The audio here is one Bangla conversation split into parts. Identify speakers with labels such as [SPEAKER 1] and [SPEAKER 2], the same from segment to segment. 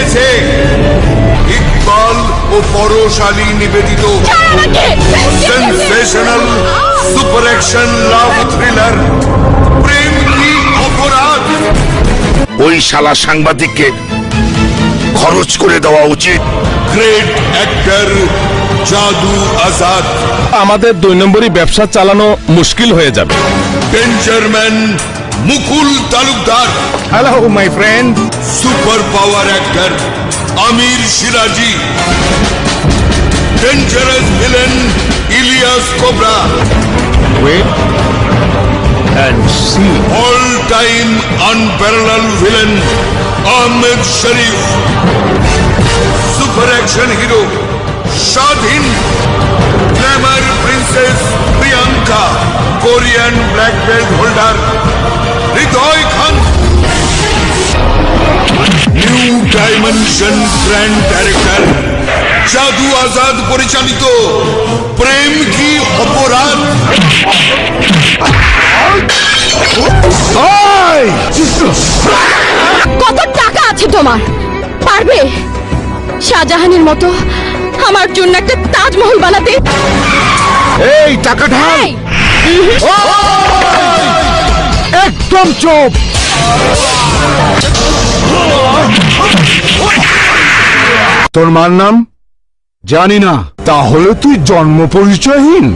[SPEAKER 1] আসিতেছে ইকবাল ও পরশালী নিবেদিত sensational super action love thriller প্রেম কি অপরাধ।
[SPEAKER 2] ওই শালা সাংবাদিককে খরচ করে দেওয়া উচিত।
[SPEAKER 1] গ্রেট অ্যাক্টর জাদু আজাদ।
[SPEAKER 3] আমাদের দুই নম্বরই ব্যবসা চালানো মুশকিল হয়ে যাবে।
[SPEAKER 1] Danger man Mukul Talukdar.
[SPEAKER 3] Hello my friend
[SPEAKER 1] super power actor Amir Shirazi dangerous villain Ilias Kobra
[SPEAKER 3] wait and see
[SPEAKER 1] all time unparalleled villain Ahmed Sharif super action hero Shadin glamour princess Priyanka Korean black belt holder Hridoy Khan new dimension director Jadu Azad পরিচালিত প্রেম কি অপরাধ?
[SPEAKER 4] কত টাকা আছে তোমার? পারবে? শাহজাহানের মতো আমার জন্য একটা তাজমহল বানাতে?
[SPEAKER 3] এই টাকা ঢাল। একদম চুপ। তোর মার নাম? জানি না। তাহলে তুই জন্ম পরিচয়হীন?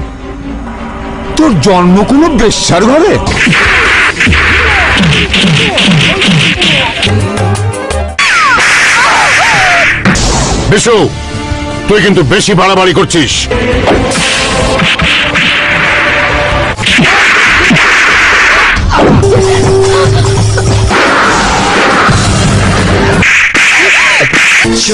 [SPEAKER 3] তোর জন্ম কোনো বেশ্যার ঘরে?
[SPEAKER 2] বিশু তুই কিন্তু বেশি বাড়াবাড়ি করছিস।
[SPEAKER 5] ও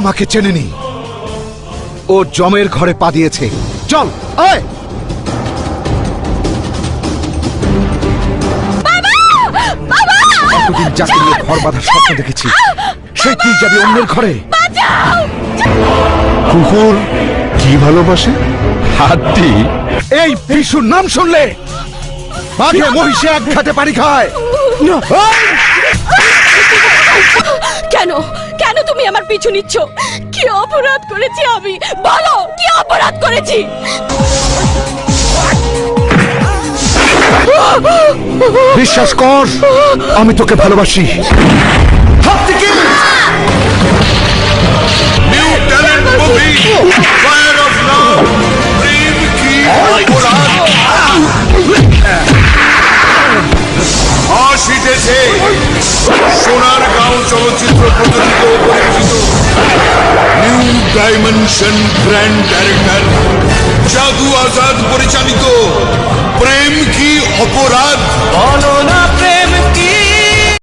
[SPEAKER 5] আমাকে চেনেনি ও জমের ঘরে পা দিয়েছে। চল আয় এতদিন যাকে নিয়ে ঘর বাঁধার স্বপ্ন দেখেছি সে তুই যাবি অন্যের ঘরে?
[SPEAKER 3] কুকুর কি ভালোবাসে? হাতটি
[SPEAKER 5] এই বিশুর নাম শুনলে মাঠে মহিষে এক পানি খায়।
[SPEAKER 4] কেন? কেন তুমি আমার পিছু নিচ্ছ? কি অপরাধ করেছি আমি? বলো কি অপরাধ করেছি?
[SPEAKER 5] বিশ্বাস কর আমি তোকে ভালোবাসি। হাত থেকে
[SPEAKER 1] চলচ্চিত্র প্রযোজিত ও পরিচালিত new dimension grand director Jadu Azad পরিচালিত প্রেম কি অপরাধ
[SPEAKER 6] বলো